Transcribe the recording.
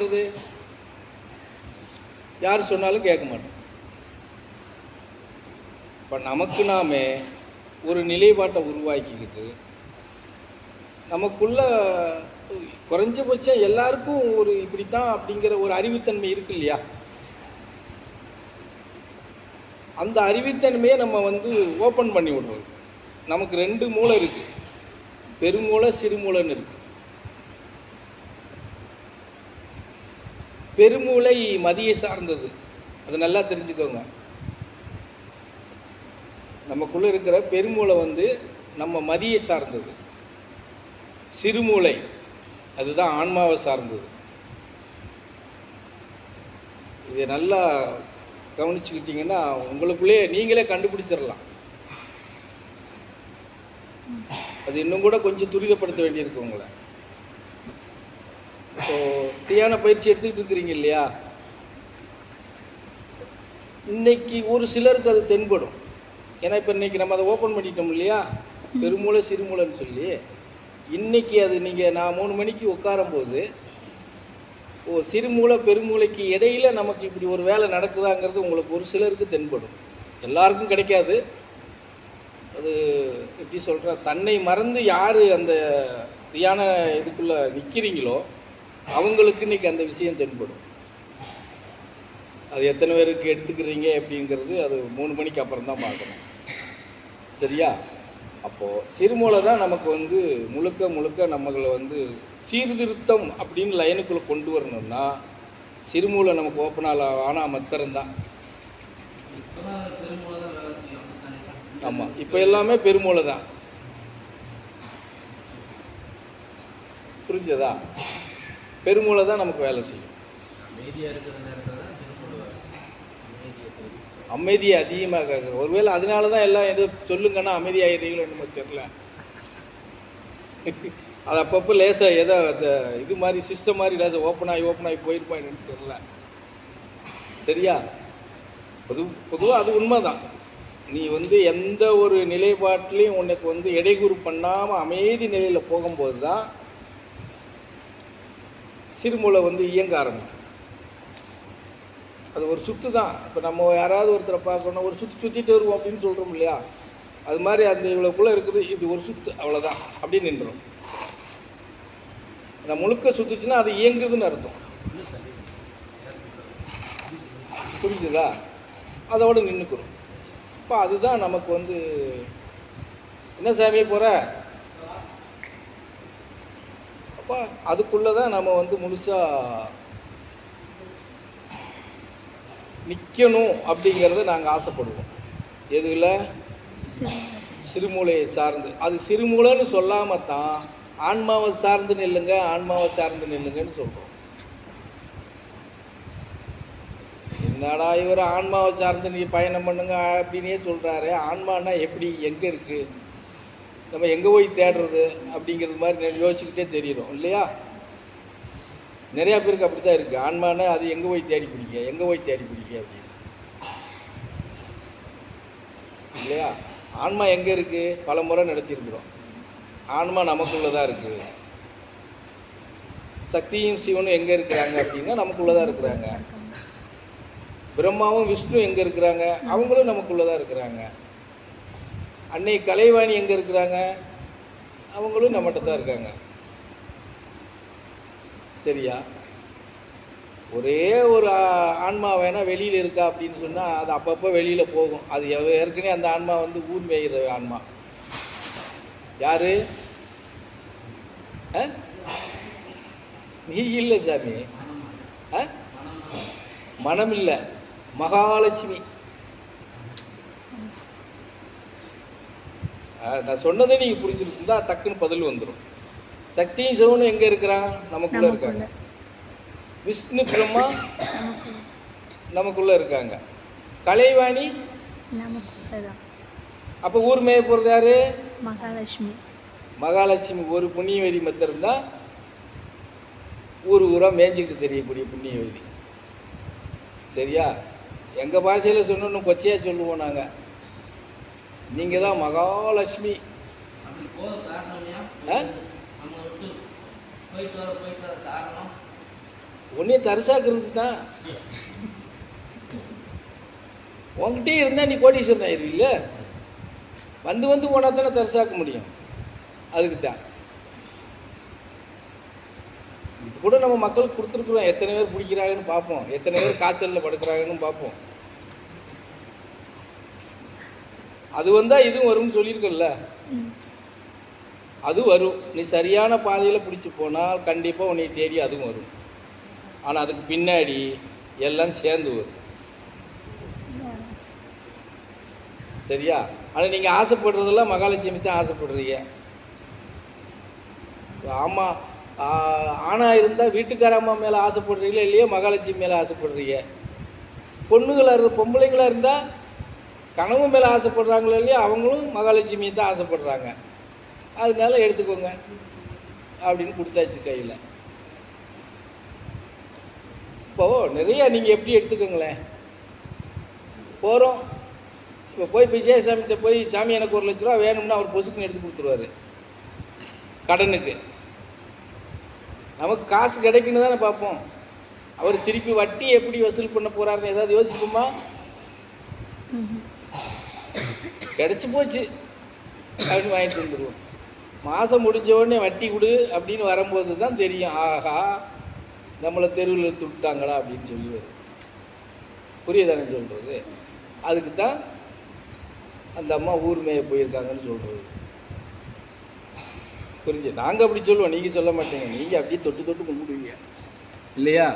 இருக்கிறது யார் சொன்னாலும் கேட்க மாட்டோம். இப்போ நமக்கு நாமே ஒரு நிலைப்பாட்டை உருவாக்கிக்கிட்டு நமக்குள்ள குறைஞ்சபட்சம் எல்லாருக்கும் ஒரு இப்படித்தான் அப்படிங்கிற ஒரு அறிவுத்தன்மை இருக்கு இல்லையா? அந்த அறிவுத்தன்மையை நம்ம வந்து ஓப்பன் பண்ணி விடுறது நமக்கு ரெண்டு மூளை இருக்குது பெருமூளை சிறுமூளைன்னு இருக்கு. பெருமூளை மதியை சார்ந்தது. அது நல்லா தெரிஞ்சுக்கோங்க. நமக்குள்ளே இருக்கிற பெருமூளை வந்து நம்ம மதியை சார்ந்தது. சிறுமூளை அதுதான் ஆன்மாவை சார்ந்தது. இதை நல்லா கவனிச்சுக்கிட்டிங்கன்னா உங்களுக்குள்ளே நீங்களே கண்டுபிடிச்சிடலாம். அது இன்னும் கூட கொஞ்சம் துரிதப்படுத்த வேண்டியிருக்கு உங்களை. இப்போ தியான பயிற்சி எடுத்துக்கிட்டு இருக்கிறீங்க இல்லையா? இன்னைக்கு ஒரு சிலருக்கு அது தென்படும். ஏன்னா இப்போ இன்றைக்கி நம்ம அதை ஓப்பன் பண்ணிட்டோம் இல்லையா? பெருமூளை சிறுமூளைன்னு சொல்லி. இன்றைக்கி அது நீங்கள் நான் மூணு மணிக்கு உட்காரும்போது ஓ சிறுமூளை பெருமூளைக்கு இடையில நமக்கு இப்படி ஒரு வேலை நடக்குதாங்கிறது உங்களுக்கு ஒரு சிலருக்கு தென்படும். எல்லாருக்கும் கிடைக்காது. அது எப்படி சொல்கிற தன்னை மறந்து யார் அந்த தியான இதுக்குள்ளே நிற்கிறீங்களோ அவங்களுக்கு இன்னைக்கு அந்த விஷயம் தென்படும். அது எத்தனை பேருக்கு எடுத்துக்கிறீங்க அப்படிங்கிறது அது மூணு மணிக்கு அப்புறம் தான் பார்க்கணும். சரியா? அப்போது சிறுமூலை தான் நமக்கு வந்து முழுக்க முழுக்க நம்மளை வந்து சீர்திருத்தம் அப்படின்னு லைனுக்குள்ளே கொண்டு வரணும்னா சிறுமூலை நமக்கு ஓப்பனால் ஆனால் மத்திரம்தான் ஆமாம் இப்போ எல்லாமே பெருமூளை தான். புரிஞ்சதா? பெருமூளை தான் நமக்கு வேலை செய்யும். தான். அமைதியை அதிகமாக கேட்குறோம் ஒருவேளை அதனால தான் எல்லாம் எது சொல்லுங்கன்னா அமைதியாகிறீங்களோ என்னமோ தெரில அது அப்பப்போ லேசாக ஏதோ அந்த இது மாதிரி சிஸ்டம் மாதிரி லேசாக ஓப்பன் ஆகி ஓப்பன் ஆகி போயிருப்பா என்னன்னு தெரில சரியா? பொது பொதுவாக அது உண்மைதான். நீ வந்து எந்த ஒரு நிலைப்பாட்டிலையும் உனக்கு வந்து இடையூறு பண்ணாமல் அமைதி நிலையில் போகும்போது தான் சிறுமூளை வந்து இயங்க ஆரம்பிக்கும். அது ஒரு சுத்து தான். இப்போ நம்ம யாராவது ஒருத்தரை பார்க்கணும் ஒரு சுற்றி சுற்றிட்டு வருவோம் அப்படின்னு சொல்கிறோம் இல்லையா? அது மாதிரி அந்த இவ்வளோக்குள்ளே இருக்குது. இப்படி ஒரு சுத்து. அவ்வளோதான் அப்படின்னு நின்றோம். நான் முழுக்க சுற்றுச்சுன்னா அது இயங்குதுன்னு அர்த்தம். புரிஞ்சுதா? அதோடு நின்றுக்கணும் இப்போ அதுதான் நமக்கு வந்து என்ன சாமி போகிற அப்போ அதுக்குள்ளே தான் நம்ம வந்து முழுசாக நிற்கணும் அப்படிங்கிறத நாங்கள் ஆசைப்படுவோம். எதுல சிறுமூலையை சார்ந்து. அது சிறுமூலைன்னு சொல்லாமல் தான் ஆன்மாவை சார்ந்து நில்லுங்க ஆன்மாவை சார்ந்து நில்லுங்கன்னு சொல்கிறோம் என்னடா இவர் ஆன்மாவை சார்ந்து நீ பயணம் பண்ணுங்க அப்படின்னே சொல்கிறாரு ஆன்மானா எப்படி? எங்கே இருக்குது நம்ம எங்கே போய் தேடுறது அப்படிங்கிறது மாதிரி யோசிச்சுக்கிட்டே தெரியிறோம் இல்லையா? நிறையா பேருக்கு அப்படி தான் இருக்குது ஆன்மானா அது எங்கே போய் தேடி பிடிக்க எங்கே போய் தேடி பிடிக்க அப்படின்னு. இல்லையா? ஆன்மா எங்கே இருக்குது பல முறை நடத்தியிருக்கிறோம். ஆன்மா நமக்குள்ளே தான் இருக்குது சக்தியும் சிவனும் எங்கே இருக்கிறாங்க அப்படின்னா நமக்குள்ளே தான் இருக்கிறாங்க. பிரம்மாவும் விஷ்ணு எங்கே இருக்கிறாங்க? அவங்களும் நமக்குள்ளே தான் இருக்கிறாங்க. அன்னை கலைவாணி எங்கே இருக்கிறாங்க? அவங்களும் நம்மகிட்ட தான் இருக்காங்க. சரியா? ஒரே ஒரு ஆன்மா வேணால் வெளியில் இருக்கா அப்படின்னு சொன்னால் அது அப்பப்போ வெளியில் போகும். அது ஏற்கனவே அந்த ஆன்மா வந்து ஊர் மேய்கிற ஆன்மா. யார்? ஆ? நீ இல்லை சாமி. ஆ? மனம் இல்லை மகாலட்சுமி. நான் சொன்னதே நீங்கள் புரிஞ்சிருந்தா டக்குன்னு பதில் வந்துடும் சக்தியும் சிவனும் எங்கே இருக்கிறான் நமக்குள்ளே இருக்காங்க. விஷ்ணு பிரம்மா நமக்குள்ளே இருக்காங்க. கலைவாணி அப்போ ஊர் மேய போகிறது யாரு? மகாலட்சுமி. மகாலட்சுமி ஒரு புண்ணியவதி மத்த இருந்தால் ஊர் ஊராக மேய்ஞ்சிக்கிட்டு தெரியக்கூடிய புண்ணியவதி சரியா? எங்கள் பாஷையில் சொன்னோன்னு கொச்சையாக சொல்லுவோம் நாங்கள் நீங்கள் தான் மகாலட்சுமி உன்னைய தரிசாக்குறது தான். உன்கிட்டே இருந்தால் நீ கோடீஸ்வரன் ஆயிருவில்ல வந்து வந்து போனால் தானே தரிசாக்க முடியும். அதுக்கு தான். இது கூட நம்ம மக்களுக்கு கொடுத்துருக்குறோம். எத்தனை பேர் பிடிக்கிறாங்கன்னு பார்ப்போம். எத்தனை பேர் காய்ச்சலில் படுக்கிறாங்கன்னு பார்ப்போம். அது வந்தால் இதுவும் வரும்னு சொல்லியிருக்கல அது வரும். நீ சரியான பாதையில் பிடிச்சி போனால் கண்டிப்பாக உன்னை தேடி அதுவும் வரும். ஆனால் அதுக்கு பின்னாடி எல்லாம் சேர்ந்து வரும். சரியா? ஆனால் நீங்கள் ஆசைப்படுறதெல்லாம் மகாலட்சுமி தான் ஆசைப்படுறீங்க. ஆமாம் ஆணாக இருந்தால் வீட்டுக்கார அம்மா மேலே ஆசைப்படுறீங்களா இல்லையோ மகாலட்சுமி மேலே ஆசைப்படுறீங்க? பொண்ணுகளாக இருந்த பொம்பளைங்களாக இருந்தால் கணவன் மேலே ஆசைப்படுறாங்களோ இல்லையோ அவங்களும் மகாலட்சுமி தான் ஆசைப்படுறாங்க. அதனால எடுத்துக்கோங்க அப்படின்னு கொடுத்தாச்சு கையில். இப்போது நிறைய நீங்கள் எப்படி எடுத்துக்கோங்களேன்? போகிறோம் இப்போ போய் விஜயசாமிகிட்ட போய் சாமி எனக்கு ஒரு லட்ச ரூபா வேணும்னா அவர் பொசுக்குன்னு எடுத்து கொடுத்துருவாரு. கடனுக்கு. நமக்கு காசு கிடைக்குன்னு தானே பார்ப்போம். அவர் திருப்பி வட்டி எப்படி வசூல் பண்ண போகிறாருன்னு ஏதாவது யோசிப்போமா? கிடச்சி போச்சு. அப்படின்னு வாங்கிட்டு வந்துடுவோம் மாதம் முடிஞ்ச உடனே வட்டி கொடு அப்படின்னு வரும்போது தான் தெரியும். ஆஹா நம்மளை தெருவில் எடுத்து விட்டாங்களா அப்படின்னு சொல்லி வரும் புரியுதானே சொல்கிறது அதுக்கு தான் அந்த அம்மா ஊர் மேய போயிருக்காங்கன்னு சொல்கிறது புரிஞ்சு? நாங்கள் அப்படி சொல்லுவோம். நீங்கள் சொல்ல மாட்டீங்க. நீங்கள் அப்படியே தொட்டு தொட்டு கும்பிடுவீங்க. இல்லையா?